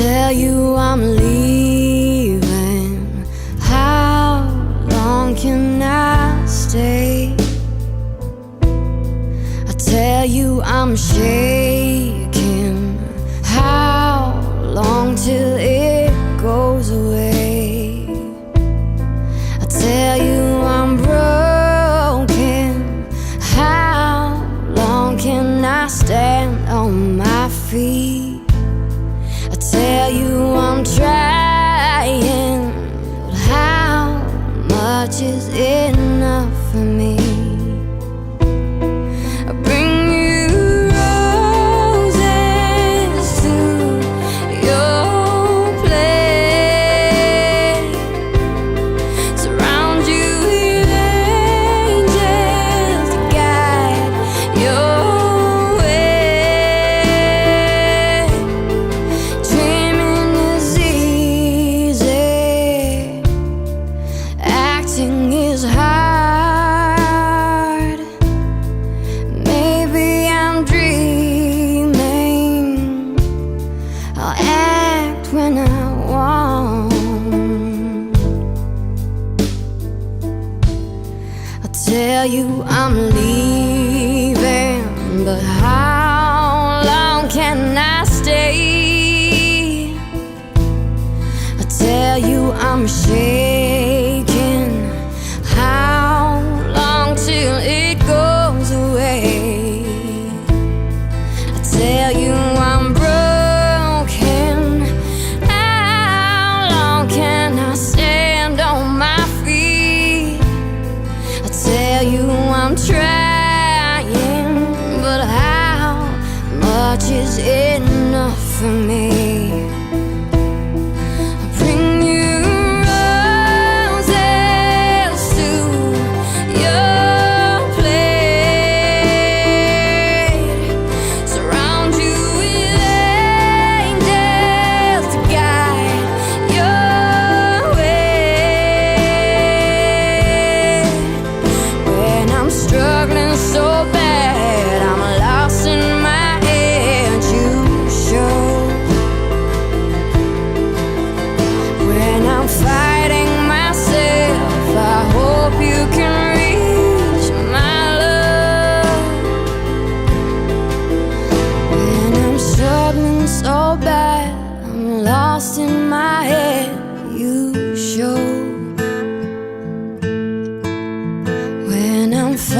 tell you I'm leaving, how long can I stay? I tell you I'm shaking. touch is enough for me.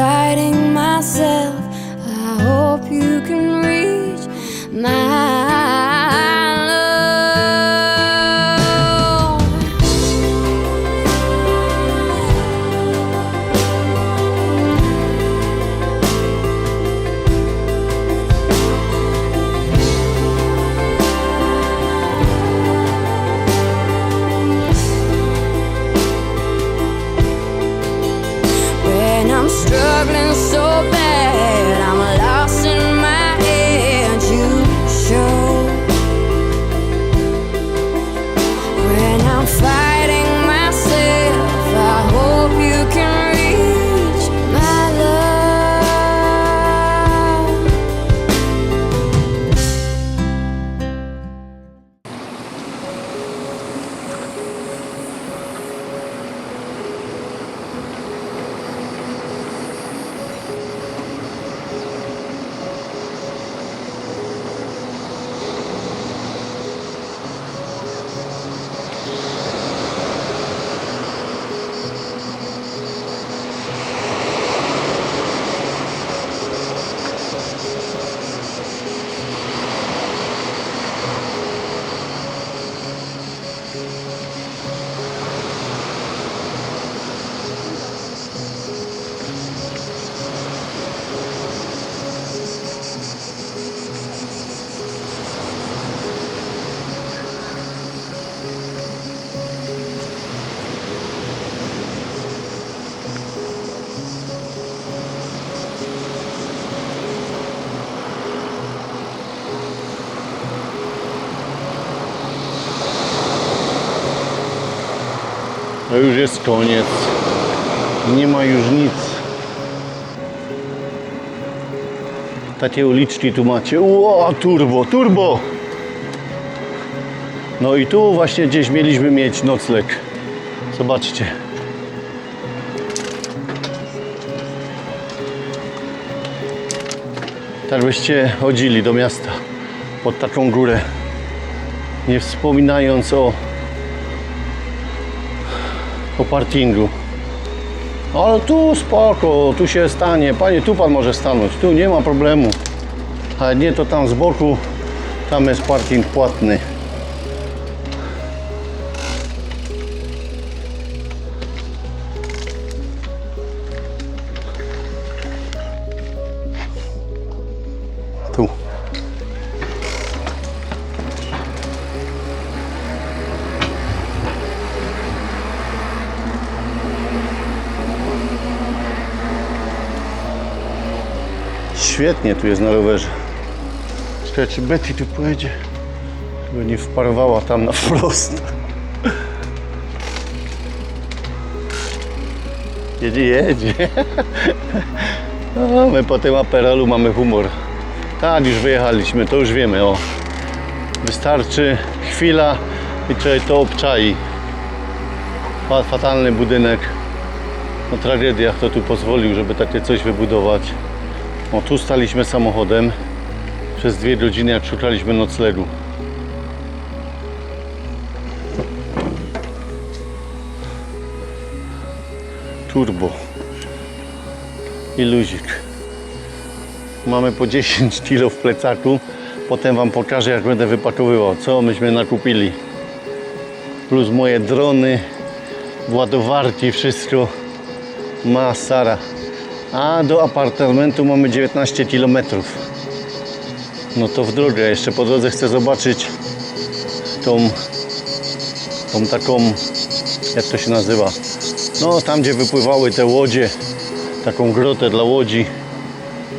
fighting myself. I hope you can reach my. No już jest koniec. Nie ma już nic. Takie uliczki tu macie. Ło, turbo, turbo! No i tu właśnie gdzieś mieliśmy mieć nocleg. Zobaczcie. Tak byście chodzili do miasta pod taką górę, nie wspominając o o parkingu. Ale tu spoko, tu się stanie. Panie, tu pan może stanąć. Tu nie ma problemu. Ale nie to tam z boku. Tam jest parking płatny. Świetnie tu jest na rowerze. Czekaj, czy Betty tu pojedzie? Żeby nie wparowała tam na wprost. Jedzie, jedzie. A my po tym aperolu mamy humor. Tak, już wyjechaliśmy, to już wiemy, o. Wystarczy chwila i człowiek to obczai. Fa- Fatalny budynek. No tragedia, kto tu pozwolił, żeby takie coś wybudować. O, tu staliśmy samochodem przez dwie godziny, jak szukaliśmy noclegu. Turbo i luzik. Mamy po 10 kg w plecaku. Potem Wam pokażę, jak będę wypakowywał, co myśmy nakupili. Plus moje drony, ładowarki, wszystko. Masara. A do apartamentu mamy 19 km. No to w drogę. Jeszcze po drodze chcę zobaczyć tą, tą taką, jak to się nazywa? No tam, gdzie wypływały te łodzie. Taką grotę dla łodzi.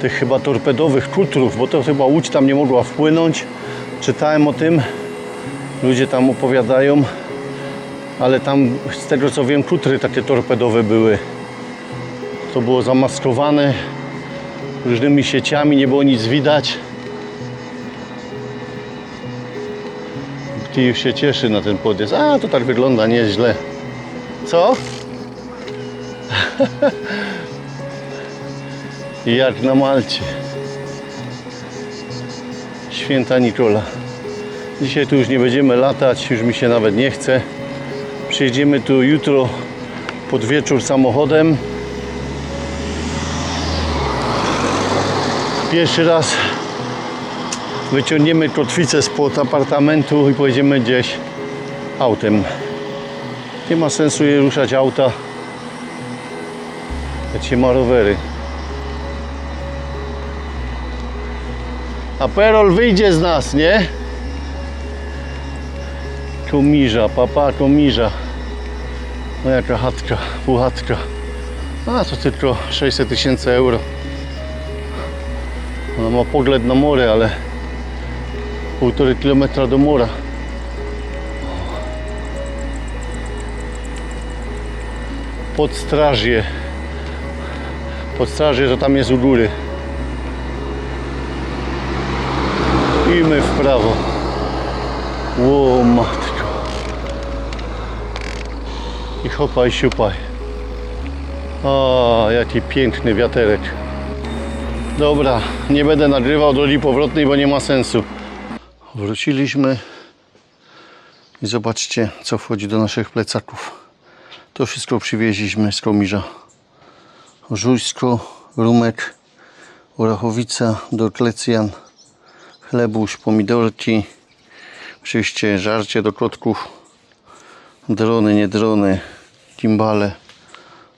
Tych chyba torpedowych kulturów, bo to chyba łódź tam nie mogła wpłynąć. Czytałem o tym. Ludzie tam opowiadają. Ale tam, z tego co wiem, kutry takie torpedowe były. To było zamaskowane różnymi sieciami, nie było nic widać. Już się cieszy na ten podjazd. A, to tak wygląda nieźle. Co? Jak na Malcie. Święta Nikola. Dzisiaj tu już nie będziemy latać, już mi się nawet nie chce. Przyjedziemy tu jutro pod wieczór samochodem. Pierwszy raz wyciągniemy kotwicę spod apartamentu i pojedziemy gdzieś autem. Nie ma sensu je ruszać auta, jak się ma rowery. A Perol wyjdzie z nas, nie? Komirza, papa komirza. No jaka chatka, półchatka. A to tylko 600 tysięcy euro. Ona ma pogląd na morze, ale półtorej kilometra do mora. Podstrażie. Podstrażie to tam jest u góry. I my w prawo. Ło matko. I hopaj siupaj. O, jaki piękny wiaterek. Dobra, nie będę nagrywał drogi powrotnej, bo nie ma sensu. Wróciliśmy i zobaczcie, co wchodzi do naszych plecaków. To wszystko przywieźliśmy z Komirza. Żujsko, rumek, orachowica, dorklecjan, chlebuś, pomidorki, oczywiście żarcie do kotków, drony, nie drony, kimbale,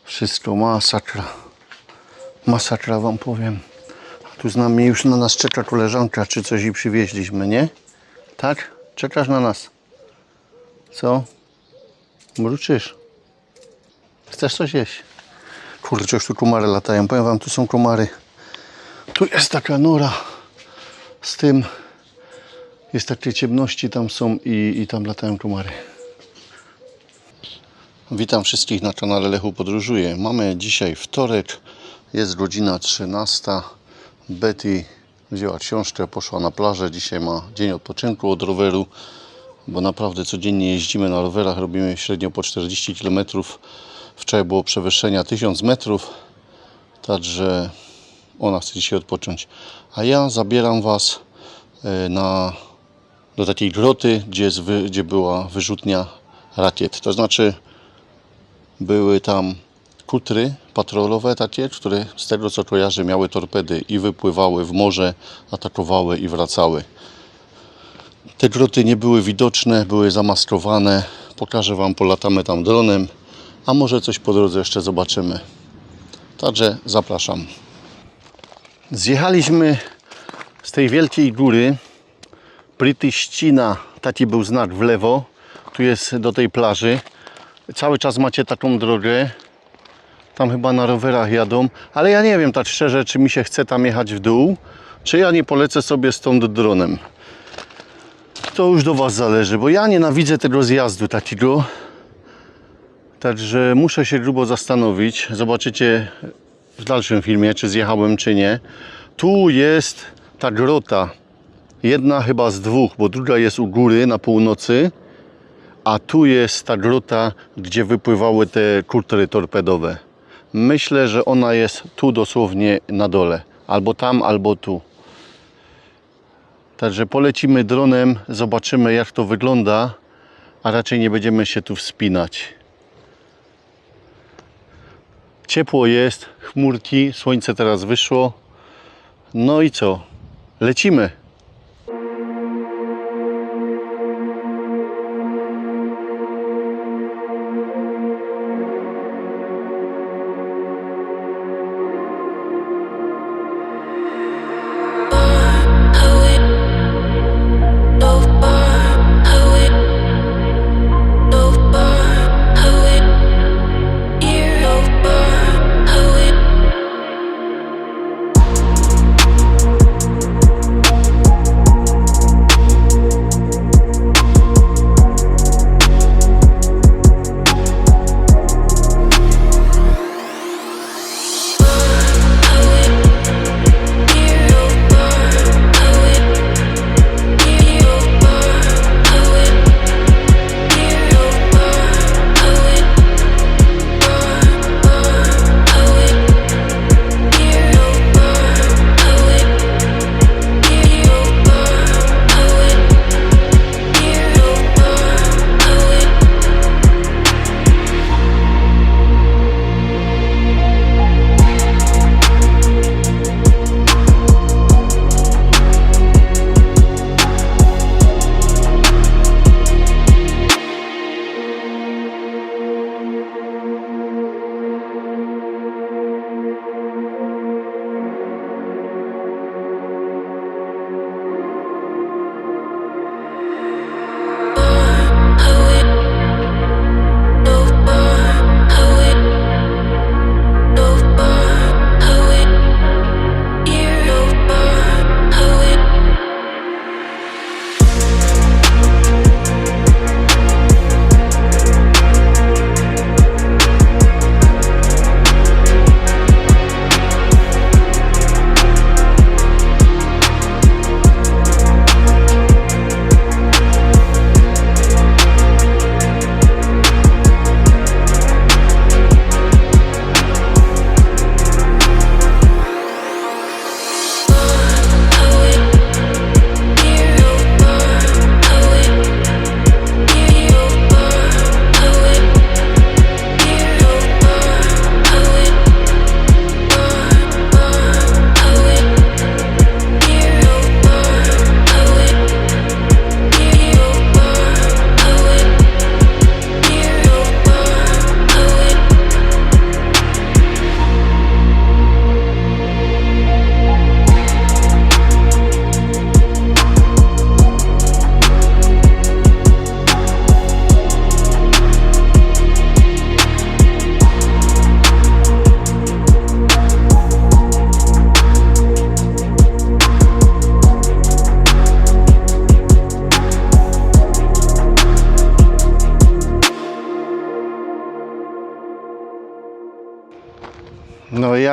wszystko masakra. Masakra wam powiem. Tu z nami już na nas czeka koleżanka, czy coś jej przywieźliśmy, nie? Tak? Czekasz na nas. Co? Mruczysz. Chcesz coś jeść? Kurczę, już tu komary latają. Powiem wam, tu są komary. Tu jest taka nora z tym. Jest takie ciemności tam są i, i tam latają komary. Witam wszystkich na kanale Lechu Podróżuje. Mamy dzisiaj wtorek, jest godzina 13. Betty wzięła książkę, poszła na plażę. Dzisiaj ma dzień odpoczynku od roweru. bo naprawdę codziennie jeździmy na rowerach, robimy średnio po 40 km. Wczoraj było przewyższenia 1000 metrów, także ona chce dzisiaj odpocząć. A ja zabieram Was e, na, do takiej groty, gdzie, gdzie była wyrzutnia rakiet. To znaczy były tam kutry patrolowe takie, które z tego co kojarzę miały torpedy i wypływały w morze, atakowały i wracały. Te groty nie były widoczne, były zamaskowane. Pokażę Wam, polatamy tam dronem, a może coś po drodze jeszcze zobaczymy. Także zapraszam. Zjechaliśmy z tej wielkiej góry. Brytyjszcina, taki był znak w lewo. Tu jest do tej plaży. Cały czas macie taką drogę. Tam chyba na rowerach jadą, ale ja nie wiem tak szczerze, czy mi się chce tam jechać w dół, czy ja nie polecę sobie stąd dronem. To już do Was zależy, bo ja nienawidzę tego zjazdu takiego. Także muszę się grubo zastanowić. Zobaczycie w dalszym filmie, czy zjechałem, czy nie. Tu jest ta grota. Jedna chyba z dwóch, bo druga jest u góry na północy. A tu jest ta grota, gdzie wypływały te kurtery torpedowe. Myślę, że ona jest tu dosłownie na dole. Albo tam, albo tu. Także polecimy dronem, zobaczymy jak to wygląda, a raczej nie będziemy się tu wspinać. Ciepło jest, chmurki, słońce teraz wyszło. No i co? Lecimy.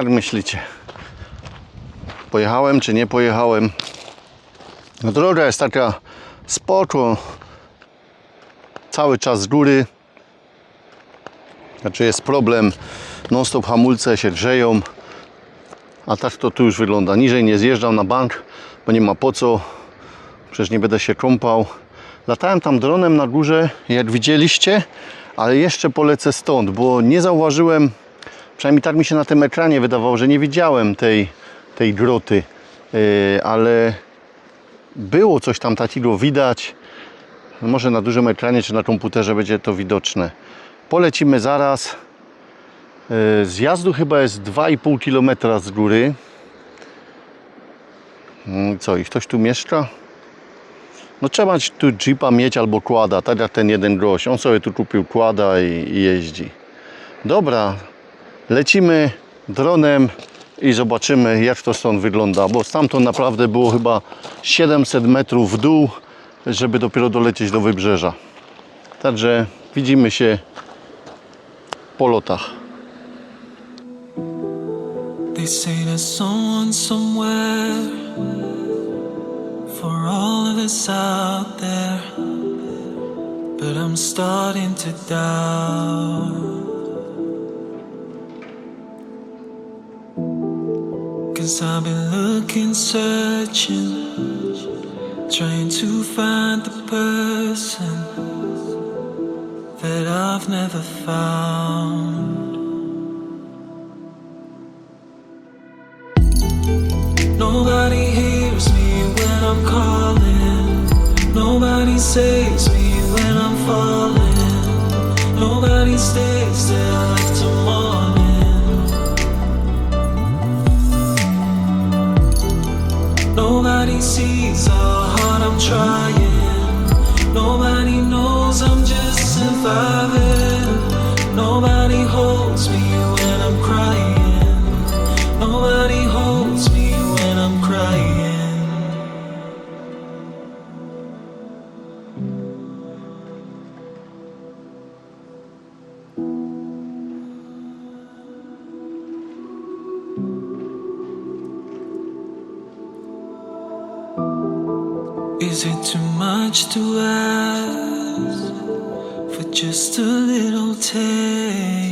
Jak myślicie? Pojechałem czy nie pojechałem? No droga jest taka spoko. cały czas z góry. Znaczy jest problem, non stop hamulce się grzeją. A tak to tu już wygląda. Niżej nie zjeżdżam na bank, bo nie ma po co. Przecież nie będę się kąpał. Latałem tam dronem na górze, jak widzieliście, ale jeszcze polecę stąd, bo nie zauważyłem, przynajmniej tak mi się na tym ekranie wydawało, że nie widziałem tej, tej groty, Yy, ale było coś tam takiego widać. Może na dużym ekranie czy na komputerze będzie to widoczne. Polecimy zaraz. Yy, Zjazdu chyba jest 2,5 km z góry. Mm, Co, i ktoś tu mieszka? No trzeba tu jeepa mieć albo kłada, tak jak ten jeden gość. On sobie tu kupił kłada i, i jeździ. Dobra, lecimy dronem i zobaczymy jak to stąd wygląda, bo stamtąd naprawdę było chyba 700 metrów w dół, żeby dopiero dolecieć do wybrzeża. Także widzimy się po lotach. They say there's someone somewhere for all of us out there, but I'm starting to doubt. Cause I've been looking, searching, trying to find the person that I've never found. Nobody hears me when I'm calling. Nobody saves me when I'm falling. Nobody stays till Nobody sees how hard I'm trying. Nobody knows I'm just surviving. Is it too much to ask for just a little taste?